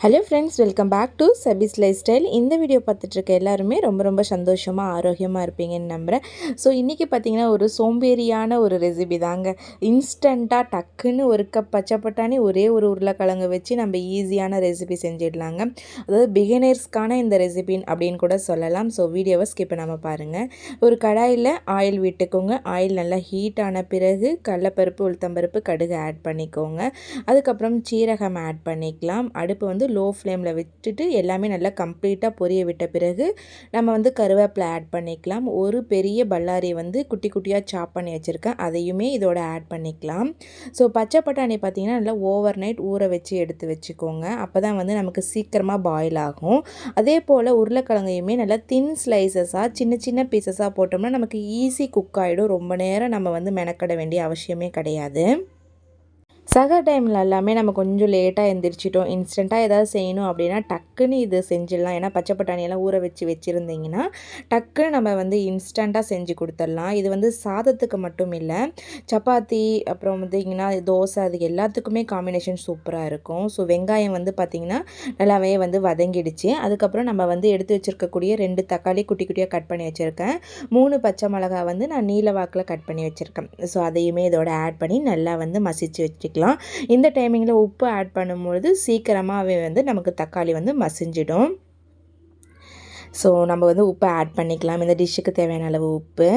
Hello friends welcome back to Sabi's life style இந்த video பார்த்துட்ருக்க எல்லாருமே ரொம்ப ரொம்ப சந்தோஷமாக ஆரோக்கியமாக இருப்பீங்கன்னு நம்புகிறேன் ஸோ இன்றைக்கி பார்த்தீங்கன்னா ஒரு சோம்பேறியான ஒரு ரெசிபி தாங்க. இன்ஸ்டண்ட்டாக டக்குன்னு ஒரு கப் பச்சை பட்டாணி ஒரே ஒரு உருளைக்கிழங்கு வச்சு நம்ம ஈஸியான ரெசிபி செஞ்சிடலாங்க. அதாவது பிகினர்ஸ்க்கான இந்த ரெசிபின் அப்படின்னு கூட சொல்லலாம். ஸோ வீடியோவை ஸ்கிப் நம்ம பாருங்கள் ஒரு கடாயில் ஆயில் விட்டுக்கோங்க. ஆயில் நல்லா ஹீட் ஆன பிறகு கடலப்பருப்பு உளுத்தம்பருப்பு கடுகு ஆட் பண்ணிக்கோங்க. அதுக்கப்புறம் சீரகம் ஆட் பண்ணிக்கலாம். அடுப்பு வந்து லோ ஃப்ளேமில் விட்டுட்டு எல்லாமே நல்லா கம்ப்ளீட்டாக பொரிய விட்ட பிறகு நம்ம வந்து கருவேப்பிலை ஆட் பண்ணிக்கலாம். ஒரு பெரிய பல்லாரி வந்து குட்டி குட்டியாக சாப் பண்ணி வச்சுருக்கேன். அதையுமே இதோட ஆட் பண்ணிக்கலாம். ஸோ பச்சை பட்டாணி பார்த்திங்கன்னா நல்லா ஓவர் நைட் ஊற வச்சு எடுத்து வச்சுக்கோங்க. அப்போ தான் வந்து நமக்கு சீக்கிரமாக பாயில் ஆகும். அதே போல் உருளைக்கிழங்கையுமே நல்லா தின் ஸ்லைசஸாக சின்ன சின்ன பீசஸாக போட்டோம்னா நமக்கு ஈஸி குக் ஆகிடும் ரொம்ப நேரம் நம்ம வந்து மெனக்கட வேண்டிய அவசியமே கிடையாது. சக டைமில் எல்லாமே நம்ம கொஞ்சம் லேட்டாக எந்திரிச்சிட்டோம். இன்ஸ்டண்ட்டாக ஏதாவது செய்யணும் அப்படின்னா டக்குன்னு இது செஞ்சிடலாம். ஏன்னா பச்சை பட்டாணியெல்லாம் ஊற வச்சு வச்சுருந்தீங்கன்னா டக்குன்னு நம்ம வந்து இன்ஸ்டண்ட்டாக செஞ்சு கொடுத்துடலாம். இது வந்து சாதத்துக்கு மட்டும் இல்லை சப்பாத்தி அப்புறம் வந்தீங்கன்னா தோசை அது எல்லாத்துக்குமே காம்பினேஷன் சூப்பராக இருக்கும். ஸோ வெங்காயம் வந்து பார்த்திங்கன்னா நல்லாவே வந்து வதங்கிடுச்சு. அதுக்கப்புறம் நம்ம வந்து எடுத்து வச்சுருக்கக்கூடிய ரெண்டு தக்காளி குட்டி குட்டியாக கட் பண்ணி வச்சுருக்கேன். மூணு பச்சை மிளகா வந்து நான் நீல வாக்கில் கட் பண்ணி வச்சுருக்கேன். ஸோ அதையுமே இதோட ஆட் பண்ணி நல்லா வந்து மசிச்சு வச்சுக்கலாம். பண்ணிக்கலாம் இந்த டைமிங்கில் உப்பு ஆட் பண்ணும்பொழுது சீக்கிரமாகவே வந்து நமக்கு தக்காளி வந்து மசிஞ்சிடும். ஸோ நம்ம வந்து உப்பு ஆட் பண்ணிக்கலாம். இந்த டிஷ்ஷுக்கு தேவையான அளவு உப்பு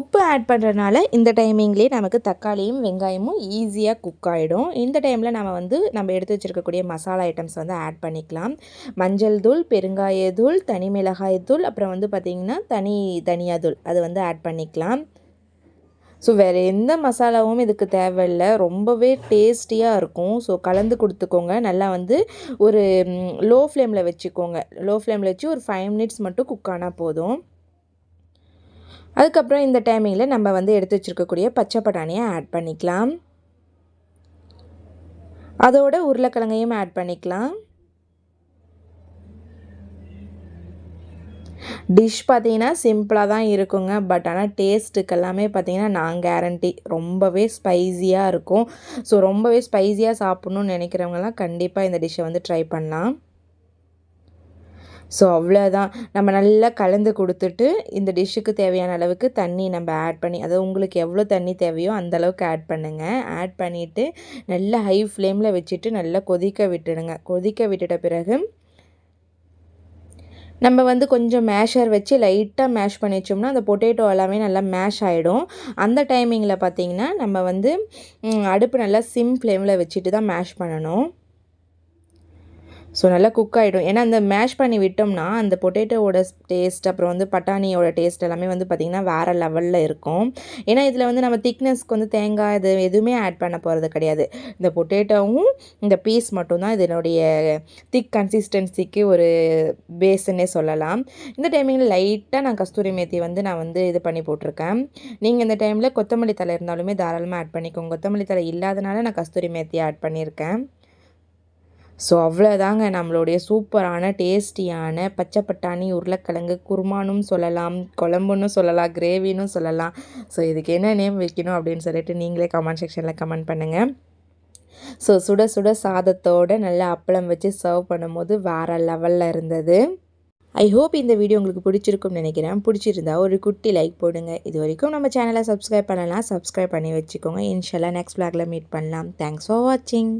உப்பு ஆட் பண்ணுறதுனால இந்த டைமிங்லேயே நமக்கு தக்காளியும் வெங்காயமும் ஈஸியாக குக் ஆகிடும் இந்த டைமில் நம்ம வந்து நம்ம எடுத்து வச்சுருக்கக்கூடிய மசாலா ஐட்டம்ஸ் வந்து ஆட் பண்ணிக்கலாம். மஞ்சள் தூள் பெருங்காய தூள் தனி மிளகாய் தூள் அப்புறம் வந்து பார்த்திங்கன்னா தனி தனியா தூள் அது வந்து ஆட் பண்ணிக்கலாம். ஸோ வேறு எந்த மசாலாவும் இதுக்கு தேவையில்லை. ரொம்பவே டேஸ்டியாக இருக்கும். ஸோ கலந்து கொடுத்துக்கோங்க. நல்லா வந்து ஒரு லோ ஃப்ளேமில் வச்சுக்கோங்க. லோ ஃப்ளேமில் வச்சு ஒரு ஃபைவ் மினிட்ஸ் மட்டும் குக் ஆனால் போதும். அதுக்கப்புறம் இந்த டைமிங்கில் நம்ம வந்து எடுத்து வச்சுருக்கக்கூடிய பச்சை பட்டாணியை ஆட் பண்ணிக்கலாம். அதோட உருளைக்கிழங்கையும் ஆட் பண்ணிக்கலாம். டிஷ் பார்த்தீங்கன்னா சிம்பிளாக தான் இருக்குங்க. பட் ஆனால் டேஸ்ட்டுக்கு எல்லாமே பார்த்தீங்கன்னா நான் கேரண்டி ரொம்பவே ஸ்பைஸியாக இருக்கும். ஸோ ரொம்பவே ஸ்பைஸியாக சாப்பிட்ணுன்னு நினைக்கிறவங்கலாம் கண்டிப்பாக இந்த டிஷ்ஷை வந்து ட்ரை பண்ணலாம். ஸோ அவ்வளோதான் நம்ம நல்லா கலந்து கொடுத்துட்டு இந்த டிஷ்ஷுக்கு தேவையான அளவுக்கு தண்ணி நம்ம ஆட் பண்ணி அதாவது உங்களுக்கு எவ்வளோ தண்ணி தேவையோ அந்த அளவுக்கு ஆட் பண்ணுங்கள் ஆட் பண்ணிவிட்டு நல்லா ஹை ஃப்ளேமில் வச்சுட்டு நல்லா கொதிக்க விட்டுடுங்க. கொதிக்க விட்டுட்ட பிறகு நம்ம வந்து கொஞ்சம் மேஷர் வச்சு லைட்டாக மேஷ் பண்ணி வச்சோம்னா அந்த பொட்டேட்டோ எல்லாமே நல்லா மேஷ் ஆகிடும் அந்த டைமிங்கில் பார்த்திங்கன்னா நம்ம வந்து அடுப்பு நல்லா சிம் ஃப்ளேமில் வச்சுட்டு தான் மேஷ் பண்ணணும். ஸோ நல்லா குக் ஆகிடும் ஏன்னா அந்த மேஷ் பண்ணி விட்டோம்னா அந்த பொட்டேட்டோவோட டேஸ்ட் அப்புறம் வந்து பட்டாணியோட டேஸ்ட் எல்லாமே வந்து பார்த்திங்கன்னா வேறு லெவலில் இருக்கும். ஏன்னா இதில் வந்து நம்ம திக்னஸ்க்கு வந்து தேங்காய் இது எதுவுமே ஆட் பண்ண போகிறது கிடையாது. இந்த பொட்டேட்டோவும் இந்த பீஸ் மட்டும்தான் இதனுடைய திக் கன்சிஸ்டன்சிக்கு ஒரு பேஸுன்னே சொல்லலாம். இந்த டைமிங்கில் லைட்டாக நான் கஸ்தூரி மேத்தி வந்து நான் வந்து இது பண்ணி போட்டிருக்கேன். நீங்கள் இந்த டைமில் கொத்தமல்லி தலை இருந்தாலுமே தாராளமாக ஆட் பண்ணிக்கோங்க. கொத்தமல்லி தலை இல்லாதனால நான் கஸ்தூரி மேத்தி ஆட் பண்ணியிருக்கேன். ஸோ அவ்வளோதாங்க நம்மளுடைய சூப்பரான டேஸ்டியான பச்சை பட்டாணி உருளைக்கிழங்கு குருமானும் சொல்லலாம் குழம்புன்னு சொல்லலாம் கிரேவின்னு சொல்லலாம். ஸோ இதுக்கு என்ன நேம் வைக்கணும் அப்படின்னு சொல்லிட்டு நீங்களே கமெண்ட் செக்ஷனில் கமெண்ட் பண்ணுங்கள் ஸோ சுட சுட சாதத்தோடு நல்லா அப்பளம் வச்சு சர்வ் பண்ணும்போது வேறு லெவலில் இருந்தது. ஐ ஹோப் இந்த வீடியோ உங்களுக்கு பிடிச்சிருக்கும்னு நினைக்கிறேன். பிடிச்சிருந்தா ஒரு குட்டி லைக் போடுங்க. இது வரைக்கும் நம்ம சேனலை சப்ஸ்கிரைப் பண்ணலாம் சப்ஸ்கிரைப் பண்ணி வச்சுக்கோங்க. இன்ஷால்லாம் நெக்ஸ்ட் பிளாகில் மீட் பண்ணலாம். தேங்க்ஸ் ஃபார் வாட்சிங்